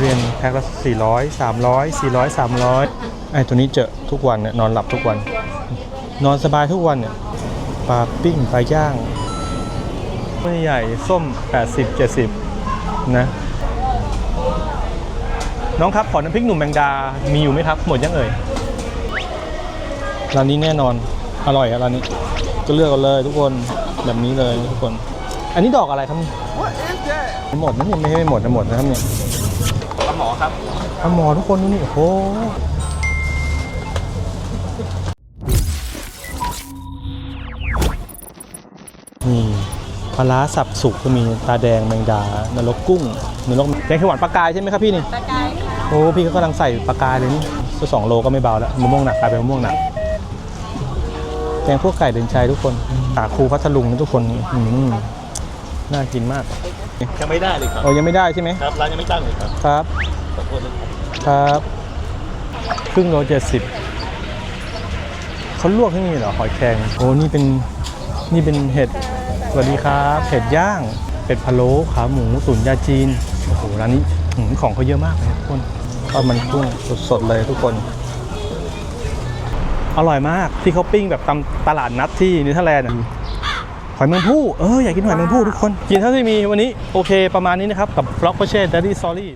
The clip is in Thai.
เรียนแพ็คละ400 300 400 300 ไอ้ตัวนี้เจอทุกวันเนี่ยนอนหลับทุกวัน นอนสบายทุกวันเนี่ยปลาปิ้งปลาย่างไม่ใหญ่ส้ม 80 70 นะ น้องครับ ขอน้ำพริกหนุ่มแมงดา มีอยู่ไหมครับ หมดยังเอ่ยร้านนี้แน่นอนอร่อยอะร้านนี้ ก็เลือกกันเลยทุกคนแบบนี้เลยทุกคน อันนี้ดอกอะไรครับนี่หมดนะเนี่ยไม่ใช่ไม่หมดนะหมดนะครับเนี่ย หมอครับปลาหมอทุกคนดูนี่โอ้โหนี่ปลาร้าสับสุกก็มีตาแดงแมงดานรกกุ้งนรกแกงเขียวหวานปลากายใช่ไหมครับพี่นี่ปลากายค่ะโอ้พี่เขากำลังใส่ปลากายเลยนี่ก็สองโลก็ไม่เบาแล้วมะม่วงหนักกลายเป็นมะม่วงหนักแกงพวกไก่เดินชัยทุกคนสาคูพัทลุงนะทุกคนนี่อืม น่ากินมากยังไม่ได้เลยครับ โอ้ยังไม่ได้ใช่ไหมครับร้านยังไม่ตั้งเลยครับ ครับ ขอโทษนะครับครับครึ่งโลเจ็ดสิบเขาลวกที่นี่เหรอหอยแครงโอ้นี่เป็นนี่เป็นเห็ดสวัสดีครับเห็ดย่างเป็ดพะโล้ขาหมูตุ๋นยาจีนโอ้โหร้านนี้หืมของเขาเยอะมากเลยทุกคนทอดมันกุ้งสดๆเลยทุกคน อร่อยมากที่เขาปิ้งแบบตามตลาดนัดที่นิเทอร์แลนด์อะ หอยแมงผู้เอออยากกินหอยแมงผู้ทุกคน กินเท่าที่มีวันนี้โอเคประมาณนี้นะครับ กับบล็อกโคเช่ดัดดี้ซอรี่